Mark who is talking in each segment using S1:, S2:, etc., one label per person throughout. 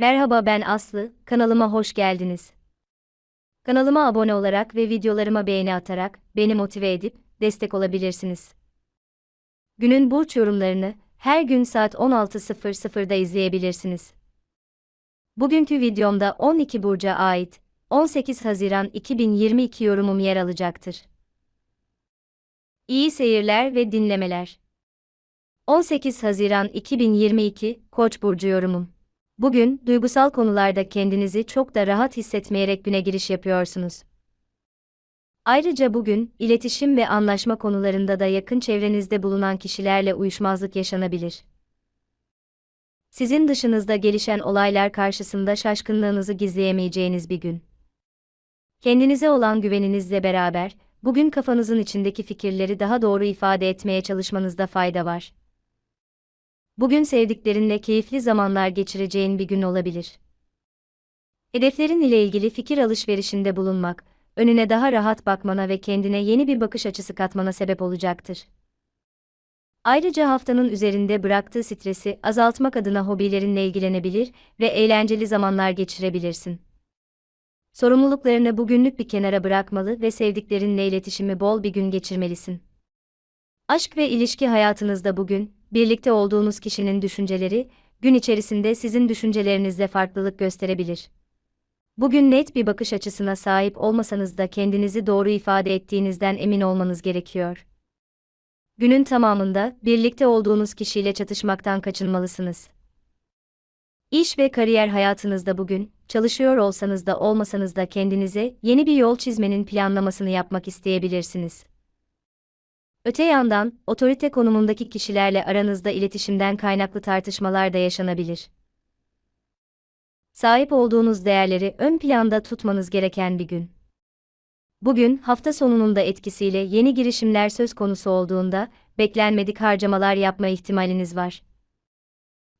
S1: Merhaba ben Aslı, kanalıma hoş geldiniz. Kanalıma abone olarak ve videolarıma beğeni atarak beni motive edip destek olabilirsiniz. Günün burç yorumlarını her gün saat 16.00'da izleyebilirsiniz. Bugünkü videomda 12 burca ait 18 Haziran 2022 yorumum yer alacaktır. İyi seyirler ve dinlemeler. 18 Haziran 2022 Koç burcu yorumum. Bugün duygusal konularda kendinizi çok da rahat hissetmeyerek güne giriş yapıyorsunuz. Ayrıca bugün iletişim ve anlaşma konularında da yakın çevrenizde bulunan kişilerle uyuşmazlık yaşanabilir. Sizin dışınızda gelişen olaylar karşısında şaşkınlığınızı gizleyemeyeceğiniz bir gün. Kendinize olan güveninizle beraber bugün kafanızın içindeki fikirleri daha doğru ifade etmeye çalışmanızda fayda var. Bugün sevdiklerinle keyifli zamanlar geçireceğin bir gün olabilir. Hedeflerin ile ilgili fikir alışverişinde bulunmak, önüne daha rahat bakmana ve kendine yeni bir bakış açısı katmana sebep olacaktır. Ayrıca haftanın üzerinde bıraktığı stresi azaltmak adına hobilerinle ilgilenebilir ve eğlenceli zamanlar geçirebilirsin. Sorumluluklarını bugünlük bir kenara bırakmalı ve sevdiklerinle iletişimi bol bir gün geçirmelisin. Aşk ve ilişki hayatınızda bugün, birlikte olduğunuz kişinin düşünceleri, gün içerisinde sizin düşüncelerinizle farklılık gösterebilir. Bugün net bir bakış açısına sahip olmasanız da kendinizi doğru ifade ettiğinizden emin olmanız gerekiyor. Günün tamamında birlikte olduğunuz kişiyle çatışmaktan kaçınmalısınız. İş ve kariyer hayatınızda bugün, çalışıyor olsanız da olmasanız da kendinize yeni bir yol çizmenin planlamasını yapmak isteyebilirsiniz. Öte yandan, otorite konumundaki kişilerle aranızda iletişimden kaynaklı tartışmalar da yaşanabilir. Sahip olduğunuz değerleri ön planda tutmanız gereken bir gün. Bugün hafta sonunun da etkisiyle yeni girişimler söz konusu olduğunda beklenmedik harcamalar yapma ihtimaliniz var.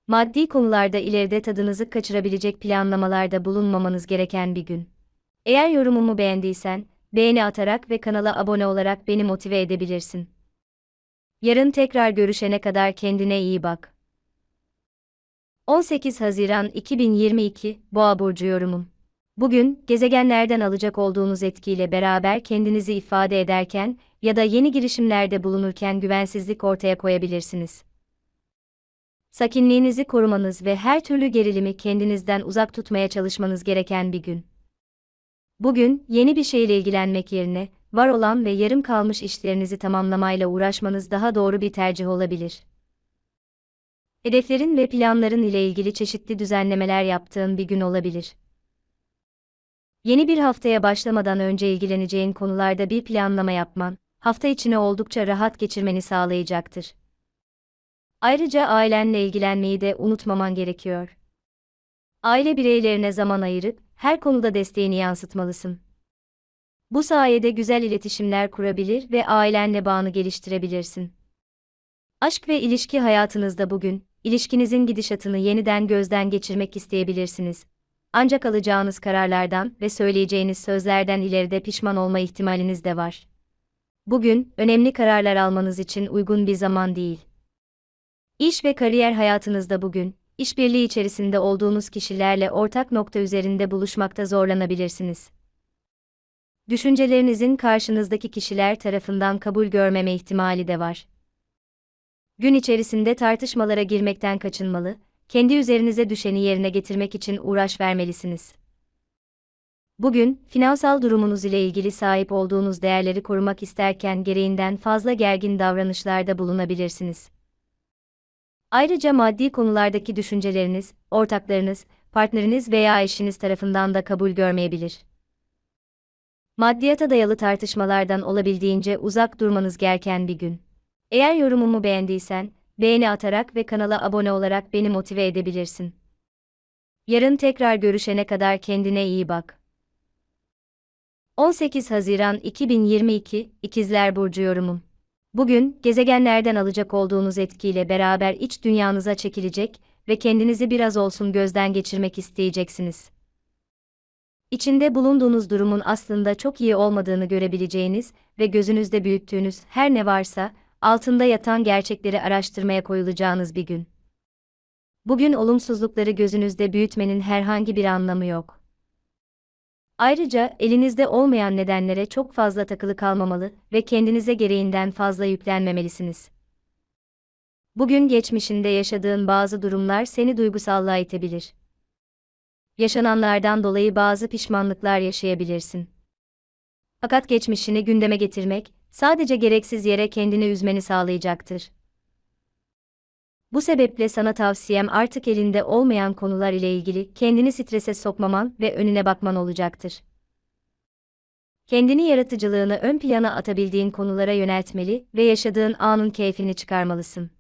S1: Maddi konularda ileride tadınızı kaçırabilecek planlamalarda bulunmamanız gereken bir gün. Eğer yorumumu beğendiysen, beğeni atarak ve kanala abone olarak beni motive edebilirsin. Yarın tekrar görüşene kadar kendine iyi bak. 18 Haziran 2022 Boğa burcu yorumum. Bugün gezegenlerden alacak olduğunuz etkiyle beraber kendinizi ifade ederken ya da yeni girişimlerde bulunurken güvensizlik ortaya koyabilirsiniz. Sakinliğinizi korumanız ve her türlü gerilimi kendinizden uzak tutmaya çalışmanız gereken bir gün. Bugün yeni bir şeyle ilgilenmek yerine var olan ve yarım kalmış işlerinizi tamamlamayla uğraşmanız daha doğru bir tercih olabilir. Hedeflerin ve planların ile ilgili çeşitli düzenlemeler yaptığın bir gün olabilir. Yeni bir haftaya başlamadan önce ilgileneceğin konularda bir planlama yapman, hafta içini oldukça rahat geçirmeni sağlayacaktır. Ayrıca ailenle ilgilenmeyi de unutmaman gerekiyor. Aile bireylerine zaman ayırıp her konuda desteğini yansıtmalısın. Bu sayede güzel iletişimler kurabilir ve ailenle bağını geliştirebilirsin. Aşk ve ilişki hayatınızda bugün, ilişkinizin gidişatını yeniden gözden geçirmek isteyebilirsiniz. Ancak alacağınız kararlardan ve söyleyeceğiniz sözlerden ileride pişman olma ihtimaliniz de var. Bugün, önemli kararlar almanız için uygun bir zaman değil. İş ve kariyer hayatınızda bugün, işbirliği içerisinde olduğunuz kişilerle ortak nokta üzerinde buluşmakta zorlanabilirsiniz. Düşüncelerinizin karşınızdaki kişiler tarafından kabul görmeme ihtimali de var. Gün içerisinde tartışmalara girmekten kaçınmalı, kendi üzerinize düşeni yerine getirmek için uğraş vermelisiniz. Bugün, finansal durumunuz ile ilgili sahip olduğunuz değerleri korumak isterken gereğinden fazla gergin davranışlarda bulunabilirsiniz. Ayrıca maddi konulardaki düşünceleriniz, ortaklarınız, partneriniz veya eşiniz tarafından da kabul görmeyebilir. Maddiyata dayalı tartışmalardan olabildiğince uzak durmanız gereken bir gün. Eğer yorumumu beğendiysen, beğeni atarak ve kanala abone olarak beni motive edebilirsin. Yarın tekrar görüşene kadar kendine iyi bak. 18 Haziran 2022 İkizler Burcu yorumum. Bugün, gezegenlerden alacak olduğunuz etkiyle beraber iç dünyanıza çekilecek ve kendinizi biraz olsun gözden geçirmek isteyeceksiniz. İçinde bulunduğunuz durumun aslında çok iyi olmadığını görebileceğiniz ve gözünüzde büyüttüğünüz her ne varsa, altında yatan gerçekleri araştırmaya koyulacağınız bir gün. Bugün olumsuzlukları gözünüzde büyütmenin herhangi bir anlamı yok. Ayrıca elinizde olmayan nedenlere çok fazla takılı kalmamalı ve kendinize gereğinden fazla yüklenmemelisiniz. Bugün geçmişinde yaşadığın bazı durumlar seni duygusallığa itebilir. Yaşananlardan dolayı bazı pişmanlıklar yaşayabilirsin. Fakat geçmişini gündeme getirmek, sadece gereksiz yere kendini üzmeni sağlayacaktır. Bu sebeple sana tavsiyem artık elinde olmayan konular ile ilgili kendini strese sokmaman ve önüne bakman olacaktır. Kendini yaratıcılığını ön plana atabildiğin konulara yöneltmeli ve yaşadığın anın keyfini çıkarmalısın.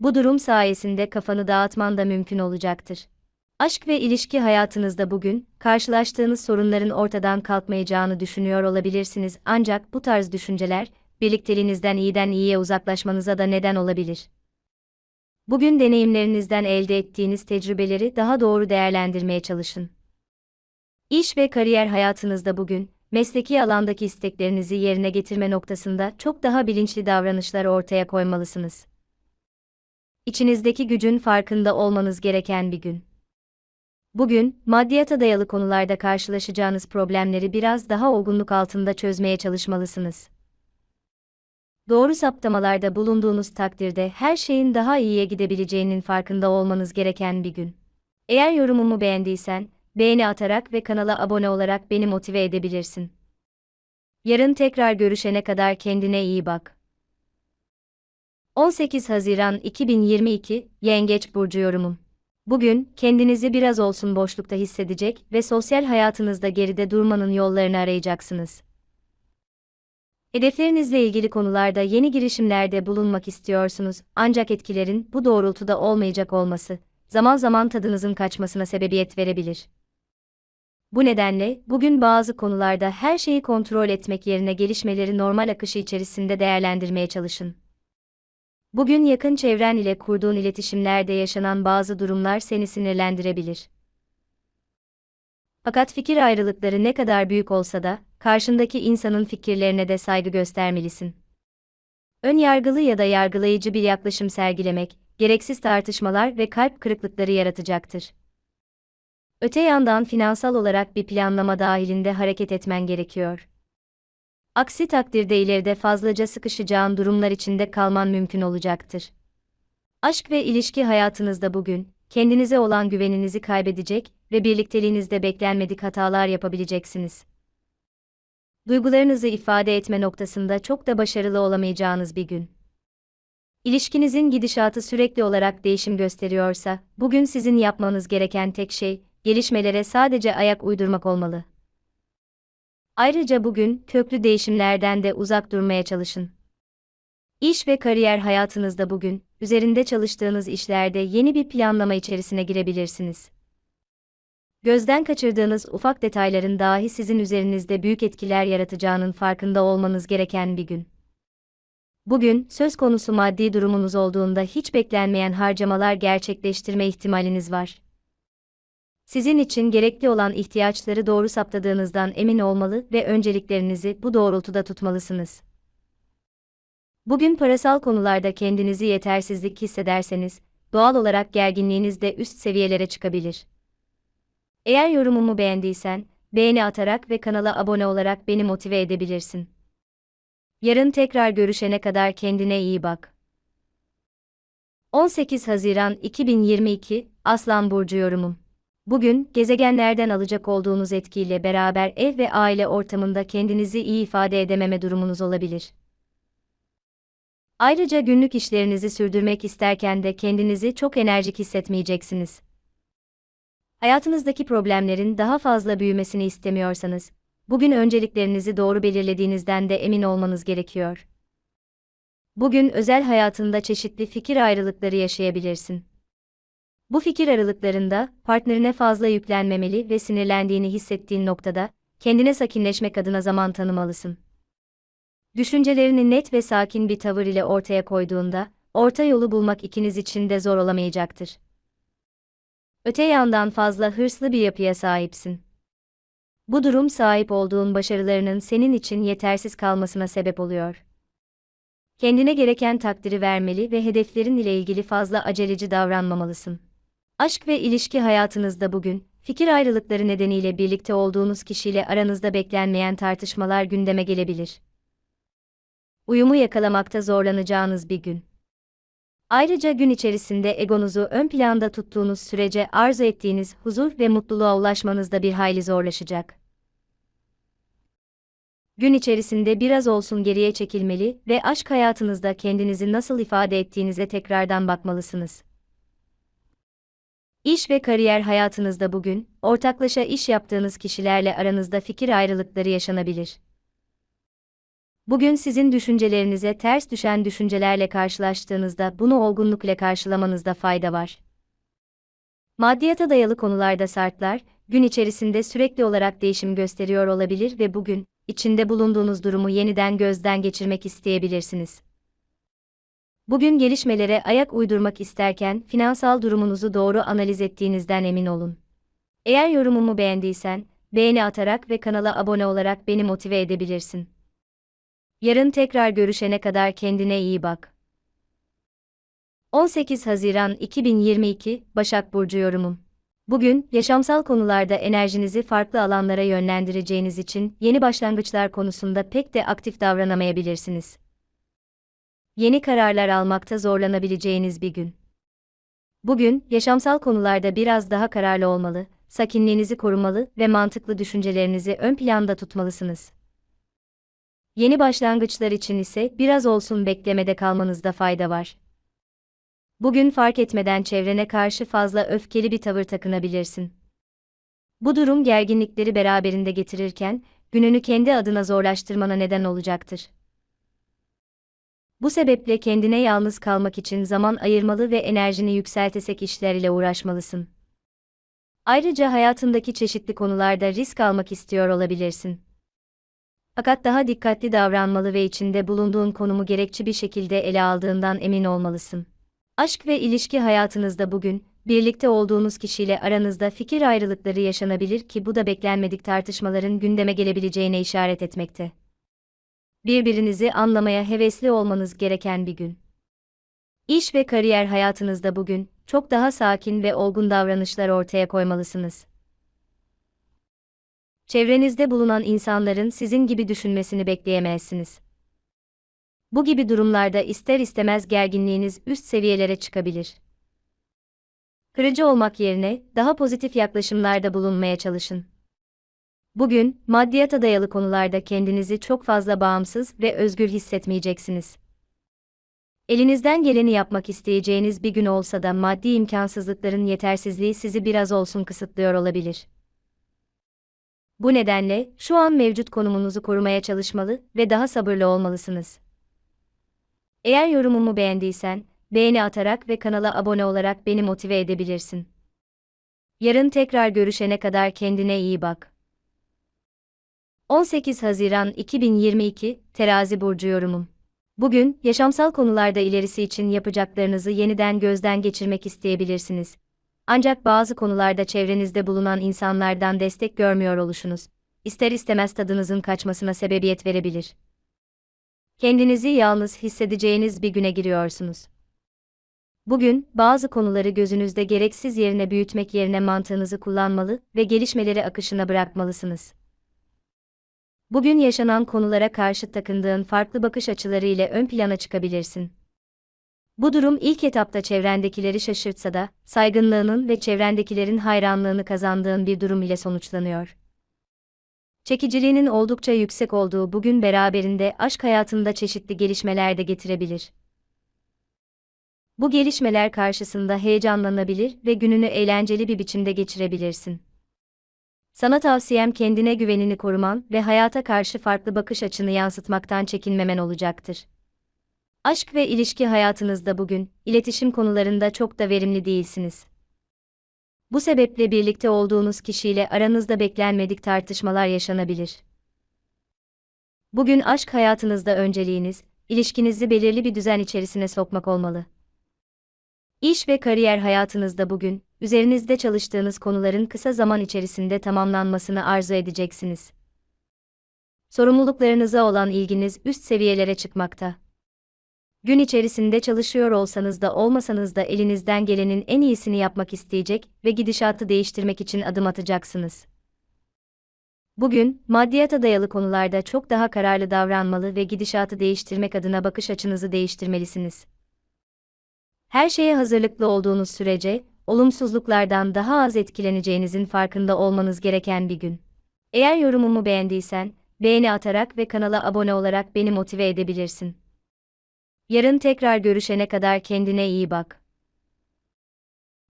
S1: Bu durum sayesinde kafanı dağıtman da mümkün olacaktır. Aşk ve ilişki hayatınızda bugün, karşılaştığınız sorunların ortadan kalkmayacağını düşünüyor olabilirsiniz ancak bu tarz düşünceler, birlikteliğinizden iyiden iyiye uzaklaşmanıza da neden olabilir. Bugün deneyimlerinizden elde ettiğiniz tecrübeleri daha doğru değerlendirmeye çalışın. İş ve kariyer hayatınızda bugün, mesleki alandaki isteklerinizi yerine getirme noktasında çok daha bilinçli davranışlar ortaya koymalısınız. İçinizdeki gücün farkında olmanız gereken bir gün. Bugün, maddiyata dayalı konularda karşılaşacağınız problemleri biraz daha olgunluk altında çözmeye çalışmalısınız. Doğru saptamalarda bulunduğunuz takdirde her şeyin daha iyiye gidebileceğinin farkında olmanız gereken bir gün. Eğer yorumumu beğendiysen, beğeni atarak ve kanala abone olarak beni motive edebilirsin. Yarın tekrar görüşene kadar kendine iyi bak. 18 Haziran 2022 Yengeç burcu yorumum. Bugün kendinizi biraz olsun boşlukta hissedecek ve sosyal hayatınızda geride durmanın yollarını arayacaksınız. Hedeflerinizle ilgili konularda yeni girişimlerde bulunmak istiyorsunuz ancak etkilerin bu doğrultuda olmayacak olması zaman zaman tadınızın kaçmasına sebebiyet verebilir. Bu nedenle bugün bazı konularda her şeyi kontrol etmek yerine gelişmeleri normal akışı içerisinde değerlendirmeye çalışın. Bugün yakın çevren ile kurduğun iletişimlerde yaşanan bazı durumlar seni sinirlendirebilir. Fakat fikir ayrılıkları ne kadar büyük olsa da, karşındaki insanın fikirlerine de saygı göstermelisin. Ön yargılı ya da yargılayıcı bir yaklaşım sergilemek, gereksiz tartışmalar ve kalp kırıklıkları yaratacaktır. Öte yandan finansal olarak bir planlama dahilinde hareket etmen gerekiyor. Aksi takdirde ileride fazlaca sıkışacağın durumlar içinde kalman mümkün olacaktır. Aşk ve ilişki hayatınızda bugün, kendinize olan güveninizi kaybedecek ve birlikteliğinizde beklenmedik hatalar yapabileceksiniz. Duygularınızı ifade etme noktasında çok da başarılı olamayacağınız bir gün. İlişkinizin gidişatı sürekli olarak değişim gösteriyorsa, bugün sizin yapmanız gereken tek şey, gelişmelere sadece ayak uydurmak olmalı. Ayrıca bugün köklü değişimlerden de uzak durmaya çalışın. İş ve kariyer hayatınızda bugün, üzerinde çalıştığınız işlerde yeni bir planlama içerisine girebilirsiniz. Gözden kaçırdığınız ufak detayların dahi sizin üzerinizde büyük etkiler yaratacağının farkında olmanız gereken bir gün. Bugün, söz konusu maddi durumunuz olduğunda hiç beklenmeyen harcamalar gerçekleştirme ihtimaliniz var sizin için gerekli olan ihtiyaçları doğru saptadığınızdan emin olmalı ve önceliklerinizi bu doğrultuda tutmalısınız. Bugün parasal konularda kendinizi yetersizlik hissederseniz, doğal olarak gerginliğiniz de üst seviyelere çıkabilir. Eğer yorumumu beğendiysen, beğeni atarak ve kanala abone olarak beni motive edebilirsin. Yarın tekrar görüşene kadar kendine iyi bak. 18 Haziran 2022 Aslan Burcu yorumum Bugün, gezegenlerden alacak olduğunuz etkiyle beraber ev ve aile ortamında kendinizi iyi ifade edememe durumunuz olabilir. Ayrıca günlük işlerinizi sürdürmek isterken de kendinizi çok enerjik hissetmeyeceksiniz. Hayatınızdaki problemlerin daha fazla büyümesini istemiyorsanız, bugün önceliklerinizi doğru belirlediğinizden de emin olmanız gerekiyor. Bugün özel hayatında çeşitli fikir ayrılıkları yaşayabilirsin. Bu fikir aralıklarında, partnerine fazla yüklenmemeli ve sinirlendiğini hissettiğin noktada, kendine sakinleşmek adına zaman tanımalısın. Düşüncelerini net ve sakin bir tavır ile ortaya koyduğunda, orta yolu bulmak ikiniz için de zor olamayacaktır. Öte yandan fazla hırslı bir yapıya sahipsin. Bu durum sahip olduğun başarılarının senin için yetersiz kalmasına sebep oluyor. Kendine gereken takdiri vermeli ve hedeflerin ile ilgili fazla aceleci davranmamalısın. Aşk ve ilişki hayatınızda bugün, fikir ayrılıkları nedeniyle birlikte olduğunuz kişiyle aranızda beklenmeyen tartışmalar gündeme gelebilir. Uyumu yakalamakta zorlanacağınız bir gün. Ayrıca gün içerisinde egonuzu ön planda tuttuğunuz sürece arzu ettiğiniz huzur ve mutluluğa ulaşmanız da bir hayli zorlaşacak. Gün içerisinde biraz olsun geriye çekilmeli ve aşk hayatınızda kendinizi nasıl ifade ettiğinize tekrardan bakmalısınız. İş ve kariyer hayatınızda bugün, ortaklaşa iş yaptığınız kişilerle aranızda fikir ayrılıkları yaşanabilir. Bugün sizin düşüncelerinize ters düşen düşüncelerle karşılaştığınızda bunu olgunlukla karşılamanızda fayda var. Maddiyata dayalı konularda sartlar, gün içerisinde sürekli olarak değişim gösteriyor olabilir ve bugün, içinde bulunduğunuz durumu yeniden gözden geçirmek isteyebilirsiniz. Bugün gelişmelere ayak uydurmak isterken finansal durumunuzu doğru analiz ettiğinizden emin olun. Eğer yorumumu beğendiysen, beğeni atarak ve kanala abone olarak beni motive edebilirsin. Yarın tekrar görüşene kadar kendine iyi bak. 18 Haziran 2022 Başak Burcu yorumum. Bugün, yaşamsal konularda enerjinizi farklı alanlara yönlendireceğiniz için yeni başlangıçlar konusunda pek de aktif davranamayabilirsiniz. Yeni kararlar almakta zorlanabileceğiniz bir gün. Bugün, yaşamsal konularda biraz daha kararlı olmalı, sakinliğinizi korumalı ve mantıklı düşüncelerinizi ön planda tutmalısınız. Yeni başlangıçlar için ise biraz olsun beklemede kalmanızda fayda var. Bugün fark etmeden çevrene karşı fazla öfkeli bir tavır takınabilirsin. Bu durum gerginlikleri beraberinde getirirken, gününü kendi adına zorlaştırmana neden olacaktır. Bu sebeple kendine yalnız kalmak için zaman ayırmalı ve enerjini yükseltesek işler ile uğraşmalısın. Ayrıca hayatındaki çeşitli konularda risk almak istiyor olabilirsin. Fakat daha dikkatli davranmalı ve içinde bulunduğun konumu gerekçi bir şekilde ele aldığından emin olmalısın. Aşk ve ilişki hayatınızda bugün, birlikte olduğunuz kişiyle aranızda fikir ayrılıkları yaşanabilir ki bu da beklenmedik tartışmaların gündeme gelebileceğine işaret etmekte. Birbirinizi anlamaya hevesli olmanız gereken bir gün. İş ve kariyer hayatınızda bugün, çok daha sakin ve olgun davranışlar ortaya koymalısınız. Çevrenizde bulunan insanların sizin gibi düşünmesini bekleyemezsiniz. Bu gibi durumlarda ister istemez gerginliğiniz üst seviyelere çıkabilir. Kırıcı olmak yerine daha pozitif yaklaşımlarda bulunmaya çalışın. Bugün, maddiyata dayalı konularda kendinizi çok fazla bağımsız ve özgür hissetmeyeceksiniz. Elinizden geleni yapmak isteyeceğiniz bir gün olsa da maddi imkansızlıkların yetersizliği sizi biraz olsun kısıtlıyor olabilir. Bu nedenle şu an mevcut konumunuzu korumaya çalışmalı ve daha sabırlı olmalısınız. Eğer yorumumu beğendiysen, beğeni atarak ve kanala abone olarak beni motive edebilirsin. Yarın tekrar görüşene kadar kendine iyi bak. 18 Haziran 2022 Terazi burcu yorumum. Bugün yaşamsal konularda ilerisi için yapacaklarınızı yeniden gözden geçirmek isteyebilirsiniz. Ancak bazı konularda çevrenizde bulunan insanlardan destek görmüyor oluşunuz, ister istemez tadınızın kaçmasına sebebiyet verebilir. Kendinizi yalnız hissedeceğiniz bir güne giriyorsunuz. Bugün, bazı konuları gözünüzde gereksiz yerine büyütmek yerine mantığınızı kullanmalı ve gelişmeleri akışına bırakmalısınız. Bugün yaşanan konulara karşı takındığın farklı bakış açıları ile ön plana çıkabilirsin. Bu durum ilk etapta çevrendekileri şaşırtsa da, saygınlığının ve çevrendekilerin hayranlığını kazandığın bir durum ile sonuçlanıyor. Çekiciliğinin oldukça yüksek olduğu bugün beraberinde aşk hayatında çeşitli gelişmeler de getirebilir. Bu gelişmeler karşısında heyecanlanabilir ve gününü eğlenceli bir biçimde geçirebilirsin. Sana tavsiyem kendine güvenini koruman ve hayata karşı farklı bakış açını yansıtmaktan çekinmemen olacaktır. Aşk ve ilişki hayatınızda bugün, iletişim konularında çok da verimli değilsiniz. Bu sebeple birlikte olduğunuz kişiyle aranızda beklenmedik tartışmalar yaşanabilir. Bugün aşk hayatınızda önceliğiniz, ilişkinizi belirli bir düzen içerisine sokmak olmalı. İş ve kariyer hayatınızda bugün, üzerinizde çalıştığınız konuların kısa zaman içerisinde tamamlanmasını arzu edeceksiniz. Sorumluluklarınıza olan ilginiz üst seviyelere çıkmakta. Gün içerisinde çalışıyor olsanız da olmasanız da elinizden gelenin en iyisini yapmak isteyecek ve gidişatı değiştirmek için adım atacaksınız. Bugün, maddiyata dayalı konularda çok daha kararlı davranmalı ve gidişatı değiştirmek adına bakış açınızı değiştirmelisiniz. Her şeye hazırlıklı olduğunuz sürece, olumsuzluklardan daha az etkileneceğinizin farkında olmanız gereken bir gün. Eğer yorumumu beğendiysen, beğeni atarak ve kanala abone olarak beni motive edebilirsin. Yarın tekrar görüşene kadar kendine iyi bak.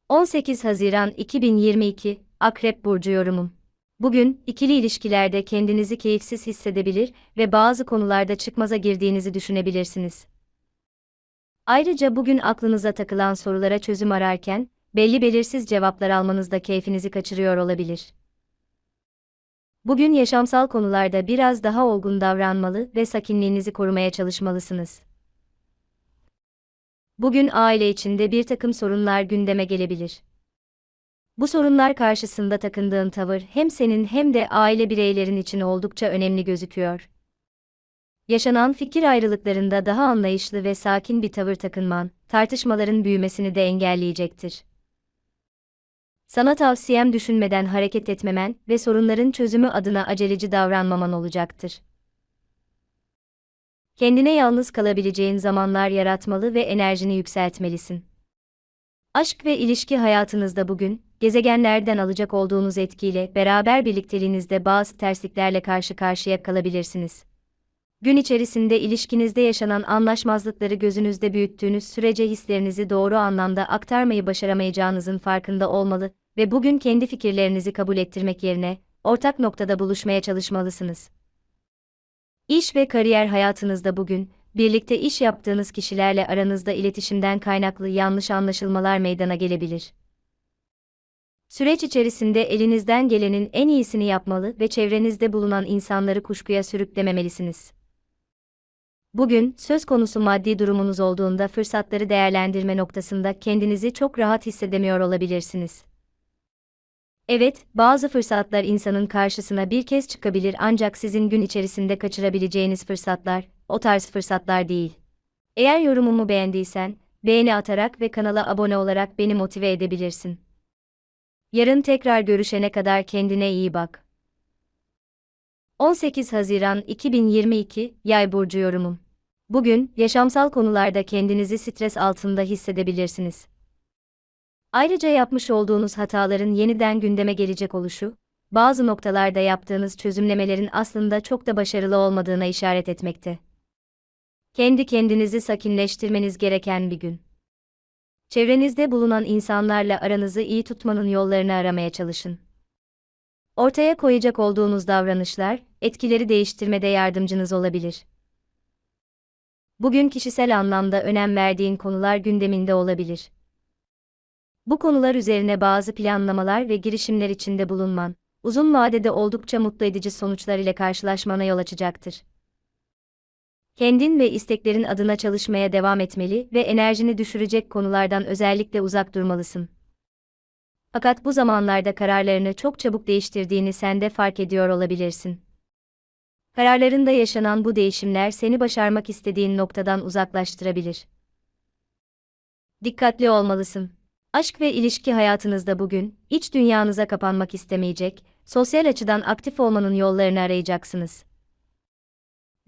S1: 18 Haziran 2022 Akrep Burcu yorumum. Bugün, ikili ilişkilerde kendinizi keyifsiz hissedebilir ve bazı konularda çıkmaza girdiğinizi düşünebilirsiniz. Ayrıca bugün aklınıza takılan sorulara çözüm ararken, belli belirsiz cevaplar almanız da keyfinizi kaçırıyor olabilir. Bugün yaşamsal konularda biraz daha olgun davranmalı ve sakinliğinizi korumaya çalışmalısınız. Bugün aile içinde bir takım sorunlar gündeme gelebilir. Bu sorunlar karşısında takındığın tavır hem senin hem de aile bireylerin için oldukça önemli gözüküyor. Yaşanan fikir ayrılıklarında daha anlayışlı ve sakin bir tavır takınman, tartışmaların büyümesini de engelleyecektir. Sana tavsiyem düşünmeden hareket etmemen ve sorunların çözümü adına aceleci davranmaman olacaktır. Kendine yalnız kalabileceğin zamanlar yaratmalı ve enerjini yükseltmelisin. Aşk ve ilişki hayatınızda bugün, gezegenlerden alacak olduğunuz etkiyle beraber birlikteliğinizde bazı tersliklerle karşı karşıya kalabilirsiniz. Gün içerisinde ilişkinizde yaşanan anlaşmazlıkları gözünüzde büyüttüğünüz sürece hislerinizi doğru anlamda aktarmayı başaramayacağınızın farkında olmalı ve bugün kendi fikirlerinizi kabul ettirmek yerine ortak noktada buluşmaya çalışmalısınız. İş ve kariyer hayatınızda bugün birlikte iş yaptığınız kişilerle aranızda iletişimden kaynaklı yanlış anlaşılmalar meydana gelebilir. Süreç içerisinde elinizden gelenin en iyisini yapmalı ve çevrenizde bulunan insanları kuşkuya sürüklememelisiniz. Bugün, söz konusu maddi durumunuz olduğunda fırsatları değerlendirme noktasında kendinizi çok rahat hissedemiyor olabilirsiniz. Evet, bazı fırsatlar insanın karşısına bir kez çıkabilir ancak sizin gün içerisinde kaçırabileceğiniz fırsatlar, o tarz fırsatlar değil. Eğer yorumumu beğendiysen, beğeni atarak ve kanala abone olarak beni motive edebilirsin. Yarın tekrar görüşene kadar kendine iyi bak. 18 Haziran 2022 Yay burcu yorumum. Bugün yaşamsal konularda kendinizi stres altında hissedebilirsiniz. Ayrıca yapmış olduğunuz hataların yeniden gündeme gelecek oluşu, bazı noktalarda yaptığınız çözümlemelerin aslında çok da başarılı olmadığına işaret etmekte. Kendi kendinizi sakinleştirmeniz gereken bir gün. Çevrenizde bulunan insanlarla aranızı iyi tutmanın yollarını aramaya çalışın. Ortaya koyacak olduğunuz davranışlar, etkileri değiştirmede yardımcınız olabilir. Bugün kişisel anlamda önem verdiğin konular gündeminde olabilir. Bu konular üzerine bazı planlamalar ve girişimler içinde bulunman, uzun vadede oldukça mutlu edici sonuçlar ile karşılaşmana yol açacaktır. Kendin ve isteklerin adına çalışmaya devam etmeli ve enerjini düşürecek konulardan özellikle uzak durmalısın. Fakat bu zamanlarda kararlarını çok çabuk değiştirdiğini sen de fark ediyor olabilirsin. Kararlarında yaşanan bu değişimler seni başarmak istediğin noktadan uzaklaştırabilir. Dikkatli olmalısın. Aşk ve ilişki hayatınızda bugün, iç dünyanıza kapanmak istemeyecek, sosyal açıdan aktif olmanın yollarını arayacaksınız.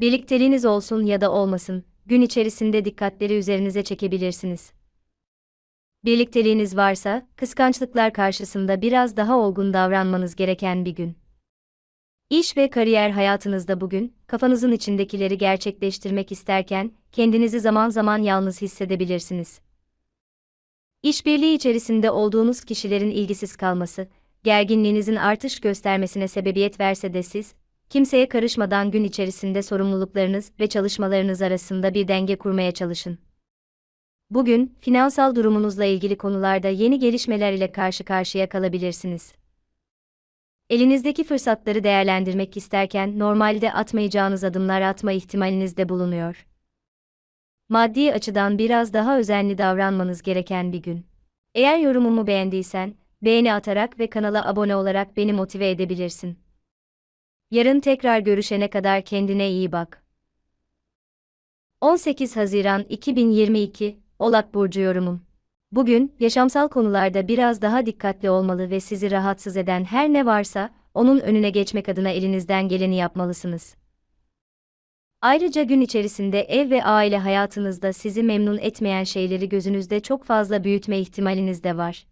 S1: Birlikteliğiniz olsun ya da olmasın, gün içerisinde dikkatleri üzerinize çekebilirsiniz. Birlikteliğiniz varsa, kıskançlıklar karşısında biraz daha olgun davranmanız gereken bir gün. İş ve kariyer hayatınızda bugün, kafanızın içindekileri gerçekleştirmek isterken, kendinizi zaman zaman yalnız hissedebilirsiniz. İşbirliği içerisinde olduğunuz kişilerin ilgisiz kalması, gerginliğinizin artış göstermesine sebebiyet verse de siz, kimseye karışmadan gün içerisinde sorumluluklarınız ve çalışmalarınız arasında bir denge kurmaya çalışın. Bugün, finansal durumunuzla ilgili konularda yeni gelişmeler ile karşı karşıya kalabilirsiniz. Elinizdeki fırsatları değerlendirmek isterken normalde atmayacağınız adımlar atma ihtimaliniz de bulunuyor maddi açıdan biraz daha özenli davranmanız gereken bir gün. Eğer yorumumu beğendiysen, beğeni atarak ve kanala abone olarak beni motive edebilirsin. Yarın tekrar görüşene kadar kendine iyi bak. 18 Haziran 2022 Oğlak burcu yorumum. Bugün yaşamsal konularda biraz daha dikkatli olmalı ve sizi rahatsız eden her ne varsa onun önüne geçmek adına elinizden geleni yapmalısınız. Ayrıca gün içerisinde ev ve aile hayatınızda sizi memnun etmeyen şeyleri gözünüzde çok fazla büyütme ihtimaliniz de var.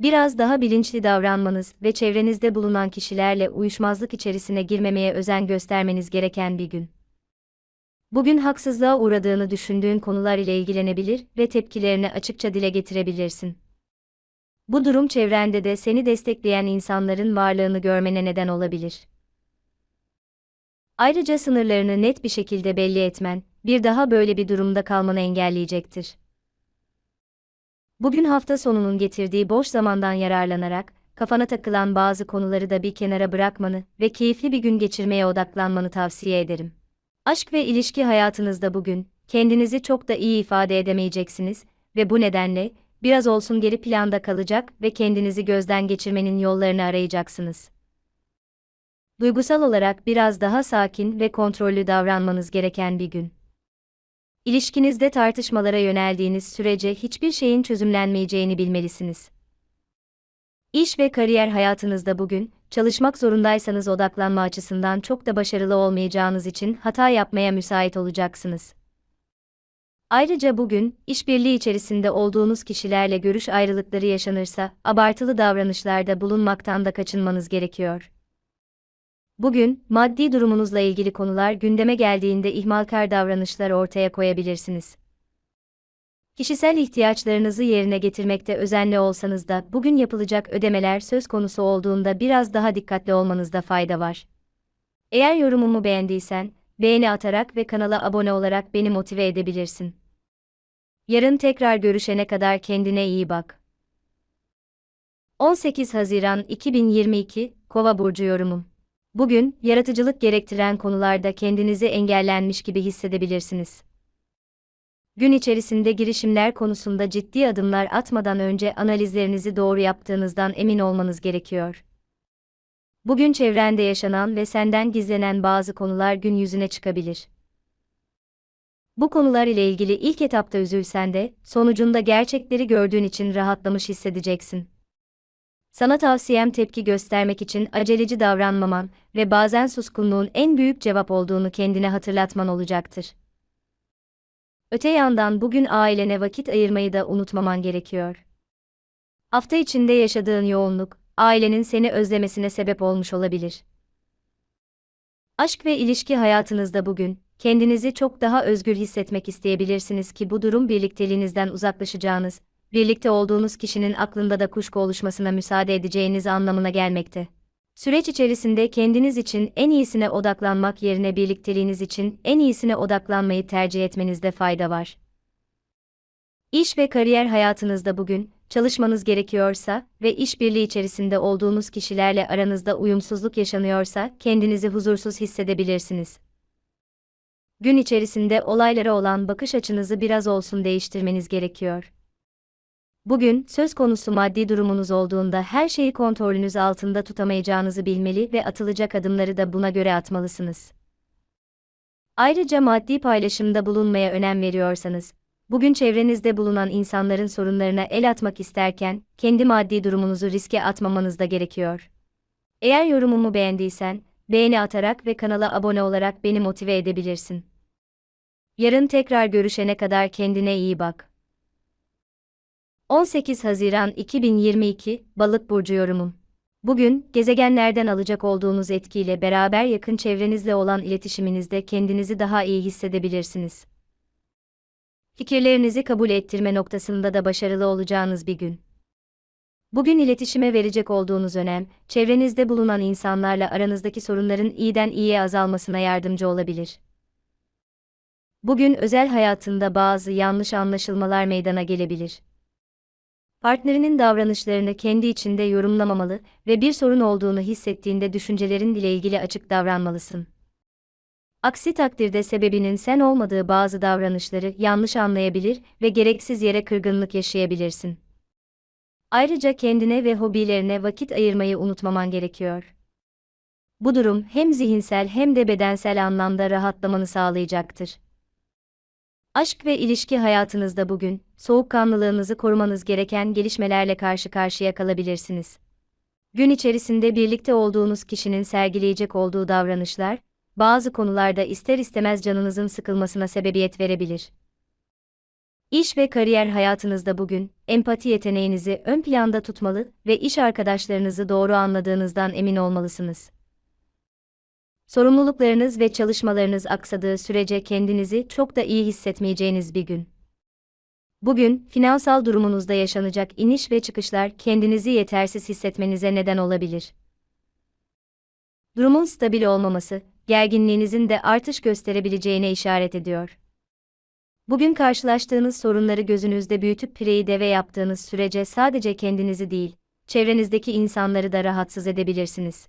S1: Biraz daha bilinçli davranmanız ve çevrenizde bulunan kişilerle uyuşmazlık içerisine girmemeye özen göstermeniz gereken bir gün. Bugün haksızlığa uğradığını düşündüğün konular ile ilgilenebilir ve tepkilerini açıkça dile getirebilirsin. Bu durum çevrende de seni destekleyen insanların varlığını görmene neden olabilir. Ayrıca sınırlarını net bir şekilde belli etmen, bir daha böyle bir durumda kalmanı engelleyecektir. Bugün hafta sonunun getirdiği boş zamandan yararlanarak, kafana takılan bazı konuları da bir kenara bırakmanı ve keyifli bir gün geçirmeye odaklanmanı tavsiye ederim. Aşk ve ilişki hayatınızda bugün, kendinizi çok da iyi ifade edemeyeceksiniz ve bu nedenle, biraz olsun geri planda kalacak ve kendinizi gözden geçirmenin yollarını arayacaksınız. Duygusal olarak biraz daha sakin ve kontrollü davranmanız gereken bir gün. İlişkinizde tartışmalara yöneldiğiniz sürece hiçbir şeyin çözümlenmeyeceğini bilmelisiniz. İş ve kariyer hayatınızda bugün, çalışmak zorundaysanız odaklanma açısından çok da başarılı olmayacağınız için hata yapmaya müsait olacaksınız. Ayrıca bugün, işbirliği içerisinde olduğunuz kişilerle görüş ayrılıkları yaşanırsa, abartılı davranışlarda bulunmaktan da kaçınmanız gerekiyor. Bugün, maddi durumunuzla ilgili konular gündeme geldiğinde ihmalkar davranışlar ortaya koyabilirsiniz. Kişisel ihtiyaçlarınızı yerine getirmekte özenli olsanız da bugün yapılacak ödemeler söz konusu olduğunda biraz daha dikkatli olmanızda fayda var. Eğer yorumumu beğendiysen, beğeni atarak ve kanala abone olarak beni motive edebilirsin. Yarın tekrar görüşene kadar kendine iyi bak. 18 Haziran 2022 Kova burcu yorumum. Bugün yaratıcılık gerektiren konularda kendinizi engellenmiş gibi hissedebilirsiniz. Gün içerisinde girişimler konusunda ciddi adımlar atmadan önce analizlerinizi doğru yaptığınızdan emin olmanız gerekiyor. Bugün çevrende yaşanan ve senden gizlenen bazı konular gün yüzüne çıkabilir. Bu konular ile ilgili ilk etapta üzülsen de, sonucunda gerçekleri gördüğün için rahatlamış hissedeceksin. Sana tavsiyem tepki göstermek için aceleci davranmaman ve bazen suskunluğun en büyük cevap olduğunu kendine hatırlatman olacaktır. Öte yandan bugün ailene vakit ayırmayı da unutmaman gerekiyor. Hafta içinde yaşadığın yoğunluk, ailenin seni özlemesine sebep olmuş olabilir. Aşk ve ilişki hayatınızda bugün, kendinizi çok daha özgür hissetmek isteyebilirsiniz ki bu durum birlikteliğinizden uzaklaşacağınız, birlikte olduğunuz kişinin aklında da kuşku oluşmasına müsaade edeceğiniz anlamına gelmekte. Süreç içerisinde kendiniz için en iyisine odaklanmak yerine birlikteliğiniz için en iyisine odaklanmayı tercih etmenizde fayda var. İş ve kariyer hayatınızda bugün çalışmanız gerekiyorsa ve işbirliği içerisinde olduğunuz kişilerle aranızda uyumsuzluk yaşanıyorsa kendinizi huzursuz hissedebilirsiniz. Gün içerisinde olaylara olan bakış açınızı biraz olsun değiştirmeniz gerekiyor. Bugün, söz konusu maddi durumunuz olduğunda her şeyi kontrolünüz altında tutamayacağınızı bilmeli ve atılacak adımları da buna göre atmalısınız. Ayrıca maddi paylaşımda bulunmaya önem veriyorsanız, bugün çevrenizde bulunan insanların sorunlarına el atmak isterken, kendi maddi durumunuzu riske atmamanız da gerekiyor. Eğer yorumumu beğendiysen, beğeni atarak ve kanala abone olarak beni motive edebilirsin. Yarın tekrar görüşene kadar kendine iyi bak. 18 Haziran 2022 Balık burcu yorumum. Bugün gezegenlerden alacak olduğunuz etkiyle beraber yakın çevrenizle olan iletişiminizde kendinizi daha iyi hissedebilirsiniz. Fikirlerinizi kabul ettirme noktasında da başarılı olacağınız bir gün. Bugün iletişime verecek olduğunuz önem, çevrenizde bulunan insanlarla aranızdaki sorunların iyiden iyiye azalmasına yardımcı olabilir. Bugün özel hayatında bazı yanlış anlaşılmalar meydana gelebilir partnerinin davranışlarını kendi içinde yorumlamamalı ve bir sorun olduğunu hissettiğinde düşüncelerin ile ilgili açık davranmalısın. Aksi takdirde sebebinin sen olmadığı bazı davranışları yanlış anlayabilir ve gereksiz yere kırgınlık yaşayabilirsin. Ayrıca kendine ve hobilerine vakit ayırmayı unutmaman gerekiyor. Bu durum hem zihinsel hem de bedensel anlamda rahatlamanı sağlayacaktır. Aşk ve ilişki hayatınızda bugün, soğukkanlılığınızı korumanız gereken gelişmelerle karşı karşıya kalabilirsiniz. Gün içerisinde birlikte olduğunuz kişinin sergileyecek olduğu davranışlar, bazı konularda ister istemez canınızın sıkılmasına sebebiyet verebilir. İş ve kariyer hayatınızda bugün, empati yeteneğinizi ön planda tutmalı ve iş arkadaşlarınızı doğru anladığınızdan emin olmalısınız. Sorumluluklarınız ve çalışmalarınız aksadığı sürece kendinizi çok da iyi hissetmeyeceğiniz bir gün. Bugün, finansal durumunuzda yaşanacak iniş ve çıkışlar kendinizi yetersiz hissetmenize neden olabilir. Durumun stabil olmaması, gerginliğinizin de artış gösterebileceğine işaret ediyor. Bugün karşılaştığınız sorunları gözünüzde büyütüp pireyi deve yaptığınız sürece sadece kendinizi değil, çevrenizdeki insanları da rahatsız edebilirsiniz.